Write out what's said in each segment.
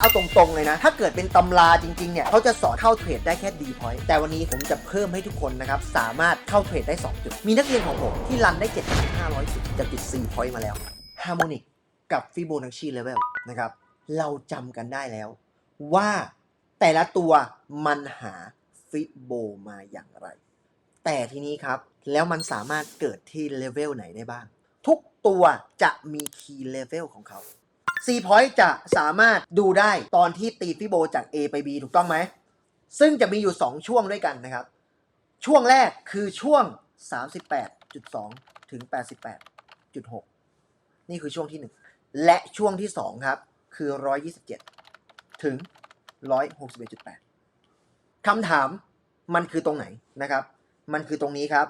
เอาตรงๆเลยนะ ถ้าเกิดเป็นตำราจริงๆ เนี่ยเขาจะสอนเข้าเทรดได้แค่ D point แต่วันนี้ผมจะเพิ่มให้ทุกคนนะครับ สามารถเข้าเทรดได้ 2 จุด มีนักเรียนของผมที่รันได้ 7,500จุดจากจุด4 point มาแล้ว Harmonic กับ Fibonacci level นะครับ เราจำกันได้แล้ว ว่าแต่ละตัวมันหาฟิโบมาอย่างไร แต่ทีนี้ครับ แล้วมันสามารถเกิดที่เลเวลไหนได้บ้าง ทุกตัวจะมีคีย์เลเวลของเขา C point จะสามารถดูได้ตอนที่ตีฟิโบจาก A ไป B ถูกต้องไหม ซึ่งจะมีอยู่ 2 ช่วงด้วยกันนะครับ ช่วงแรกคือช่วง 38.2 ถึง 88.6 นี่คือช่วงที่ 1 และช่วงที่ 2 ครับ คือ 127 ถึง 161.8คำถามมันคือตรงไหนนะครับ มันคือตรงนี้ครับ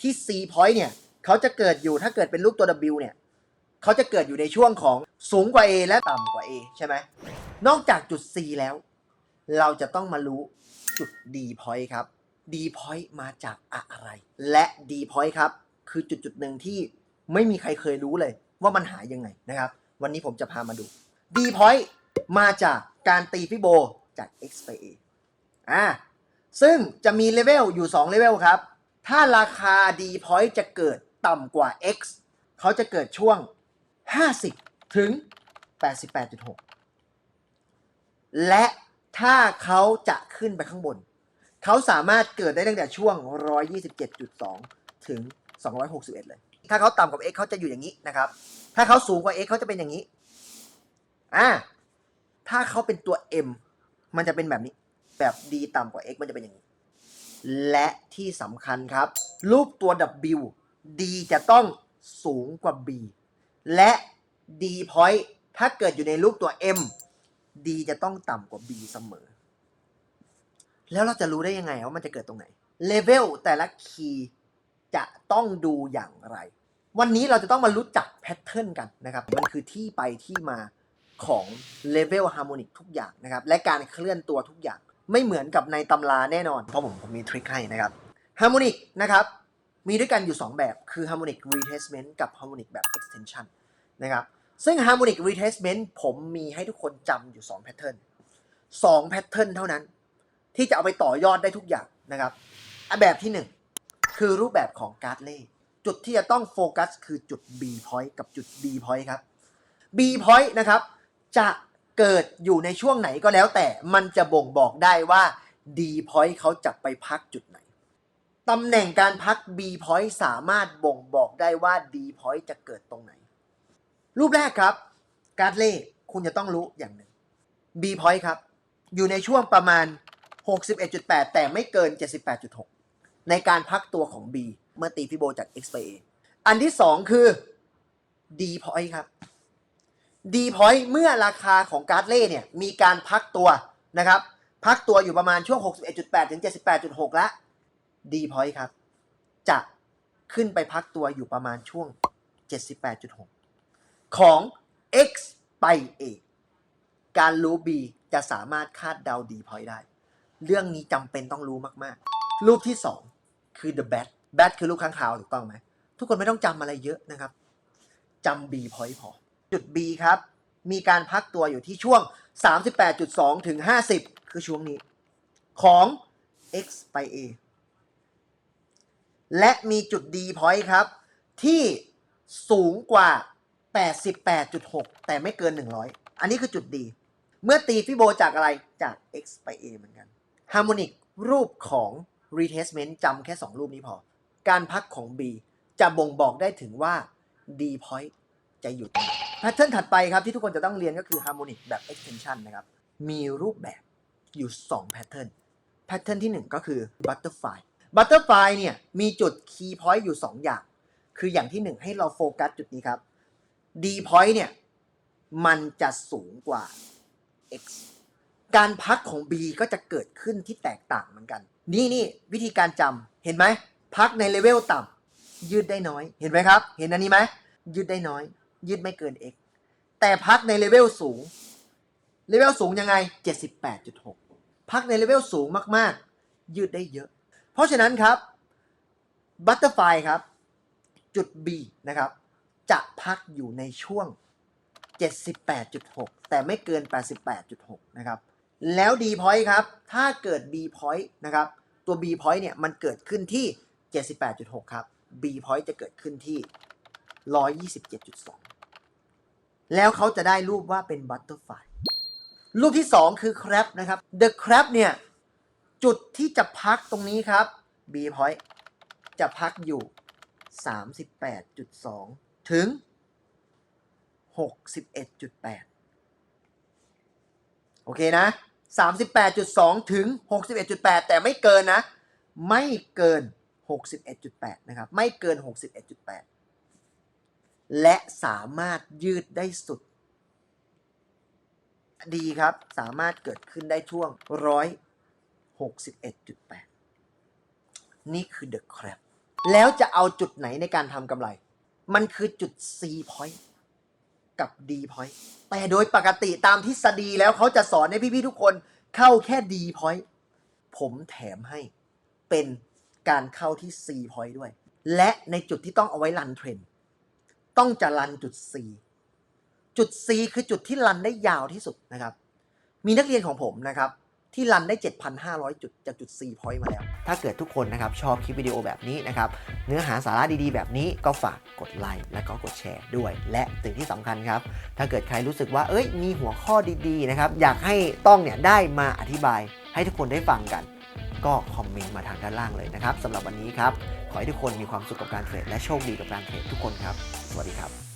ที่ C point เนี่ย เขาจะเกิดอยู่ถ้าเกิดเป็นรูปตัว W เนี่ย เขาจะเกิดอยู่ในช่วงของสูงกว่า A และต่ำกว่า A ใช่ไหม นอกจากจุด C แล้ว เราจะต้องมารู้จุด D point ครับ D point มาจากอะไร และ D point ครับ คือจุดจุดหนึ่งที่ไม่มีใครเคยรู้เลยว่ามันหายังไงนะครับ วันนี้ผมจะพามาดู D point มาจากการตีฟิโบจาก X ไป A อ่าซึ่งจะมีเลเวลอยู่2เลเวลครับ ถ้าราคา D point จะเกิดต่ำกว่า X เขาจะเกิดช่วง 50 ถึง 88.6 และถ้าเขาจะขึ้นไปข้างบน เขาสามารถเกิดได้ตั้งแต่ช่วง 127.2 ถึง 261 เลย ถ้าเขาต่ำกว่า x เขาจะอยู่อย่างนี้นะครับ ถ้าเขาสูงกว่า x เขาจะเป็นอย่างนี้ อ่า ถ้าเขาเป็นตัว m มันจะเป็นแบบนี้ แบบ d ต่ำกว่า x มันจะเป็นอย่างนี้ และที่สำคัญครับ รูปตัว w d จะต้องสูงกว่า b และ d point ถ้าเกิดอยู่ในรูปตัว m d จะต้องต่ำกว่า b เสมอ แล้วเราจะรู้ได้ยังไงว่ามันจะเกิดตรงไหนเลเวลแต่ละคีย์จะต้องดูอย่างไร วันนี้เราจะต้องมารู้จักแพทเทิร์นกันนะครับ มันคือที่ไปที่มาของเลเวลฮาร์โมนิกทุกอย่างนะครับ และการเคลื่อนตัวทุกอย่าง ไม่เหมือนกับในตำราแน่นอน เพราะผมผมมีทริคให้นะครับฮาร์โมนิกนะครับ มีด้วยกันอยู่ 2 แบบคือ harmonic retracement กับ harmonic แบบ extension นะครับซึ่ง harmonic retracement ผมมีให้ทุกคนจำอยู่ 2 pattern 2 pattern เท่านั้น ที่จะเอาไปต่อยอดได้ทุกอย่างนะครับแบบที่ 1 คือรูปแบบของการ์ดเล่จุดที่จะต้องโฟกัสคือจุด B point กับจุด D point ครับ B point นะครับ จะเกิดอยู่ในช่วงไหนก็แล้วแต่มันจะบ่งบอกได้ว่า D point เขาจะไปพักจุดไหน ตำแหน่งการพัก B point สามารถบ่งบอกได้ว่า D point จะเกิดตรงไหน รูปแรกครับ การ์ดเล่คุณจะต้องรู้อย่างหนึ่ง B point ครับ อยู่ในช่วงประมาณ 61.8 แต่ไม่เกิน 78.6 ในการพักตัวของ B เมื่อตีฟิโบจาก X ไป A อันที่ 2 คือ D point ครับ D point เมื่อราคาของการ์ดเล่เนี่ยมีการพักตัวนะครับ พักตัวอยู่ประมาณช่วง 61.8 ถึง 78.6 แล้ว D point ครับ จะขึ้นไปพักตัวอยู่ประมาณช่วง 78.6 ของ X ไป A การรู้ B จะสามารถคาดเดา D point ได้ เรื่องนี้จำเป็นต้องรู้มากๆ รูปที่ 2 คือ the bat bat คือรูปข้างคาวถูกต้องไหม ทุกคนไม่ต้องจำอะไรเยอะนะครับจำ B point พอ จุด B ครับ มีการพักตัวอยู่ที่ช่วง 38.2 ถึง 50 คือช่วงนี้ของ X ไป A และมีจุด D point ครับ ที่สูงกว่า 88.6 แต่ไม่เกิน 100 อันนี้คือจุด D เมื่อตีฟิโบจากอะไรจาก X ไป A เหมือนกันฮาร์โมนิกรูปของ retracement จำแค่ 2 รูปนี้พอ การพักของ B จะบ่งบอกได้ถึงว่า D point จะอยู่ตรงไหนแพทเทิร์นถัดไปครับที่ทุกคนจะต้องเรียนก็คือ harmonic แบบ extension นะครับ มีรูปแบบอยู่ 2 แพทเทิร์น แพทเทิร์นที่ 1 ก็คือ butterfly butterfly เนี่ยมีจุด key point อยู่ 2 อย่าง คืออย่างที่ 1 ให้เราโฟกัสจุดนี้ครับ D point เนี่ยมันจะสูงกว่า X การพักของ B ก็จะเกิดขึ้นที่แตกต่างเหมือนกัน นี่นี่วิธีการจำเห็นไหม พักในเลเวลต่ำยืดได้น้อย เห็นไหมครับ เห็นอันนี้ไหมยืดได้น้อย ยืดไม่เกิน x แต่พักในเลเวลสูง เลเวลสูงยังไง 78.6 พักในเลเวลสูงมาก ๆ ยืดได้เยอะ เพราะฉะนั้นครับบัตเตอร์ไฟครับ จุด B นะครับ จะพักอยู่ในช่วง 78.6 แต่ไม่เกิน 88.6 นะครับ แล้ว D point ครับ ถ้าเกิด B point นะครับ ตัว B point เนี่ย มันเกิดขึ้นที่ 78.6 ครับ B point จะเกิดขึ้นที่ 127.2 แล้วเขาจะได้รูปว่าเป็น butterfly รูปที่ 2 คือ crab นะครับ the crab เนี่ย จุดที่จะพักตรงนี้ครับ B point จะพักอยู่ 38.2 ถึง 61.8 โอเคนะ 38.2 ถึง 61.8 แต่ไม่เกินนะ ไม่เกิน 61.8 นะครับ ไม่เกิน 61.8 และสามารถยืดได้สุด ดีครับ สามารถเกิดขึ้นได้ช่วง 61.8 นี่คือ The Crab แล้วจะเอาจุดไหนในการทำกำไร มันคือจุด C point กับ D point แต่โดยปกติตามทฤษฎีแล้วเขาจะสอนให้พี่ๆทุกคนเข้าแค่ D point ผมแถมให้เป็นการเข้าที่ C point ด้วย และในจุดที่ต้องเอาไว้รันเทรนต้องจะรันจุด C จุด C คือจุดที่รันได้ยาวที่สุดนะครับ มีนักเรียนของผมนะครับ ที่รันได้ 7,500 จุดจากจุด C point มาแล้ว ถ้าเกิดทุกคนนะครับชอบคลิปวิดีโอแบบนี้นะครับ เนื้อหาสาระดีๆ แบบนี้ก็ฝากกดไลค์และก็กดแชร์ด้วย และสิ่งที่สำคัญครับ ถ้าเกิดใครรู้สึกว่าเอ้ยมีหัวข้อดีๆนะครับอยากให้ต้องเนี่ยได้มาอธิบายให้ทุกคนได้ฟังกัน ก็คอมเมนต์มาทางด้านล่างเลยนะครับสำหรับวันนี้ครับขอให้ทุกคนมีความสุขกับการเทรดและโชคดีกับการเทรดทุกคนครับ สวัสดีครับ